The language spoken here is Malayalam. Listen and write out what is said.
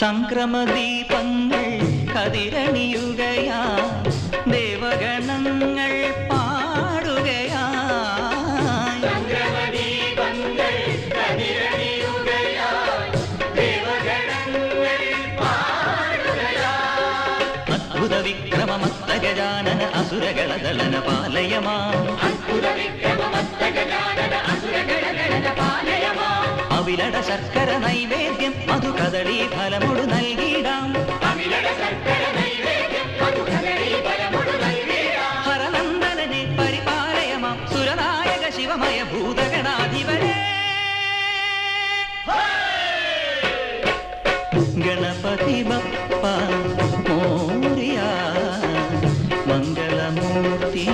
സംക്രമദീപങ്ങൾ കതിരണിയുകയാ ദേവഗണങ്ങൾ പാടുകയാ. അദ്ഭുത വിക്രമമസ്തഗജാനന അസുരഗണദലന പാലയമാ. അവിലട ശർക്കര നൈവേദ്യം മധു കദളി ഫലമൊടു നൽകിടാം ഹരനന്ദനെ പരിപാലയമാം സുരനായക ശിവമയ ഭൂതഗണാധിപനെ. ഗണപതി ബപ്പ മോറിയ മംഗളമൂർത്തി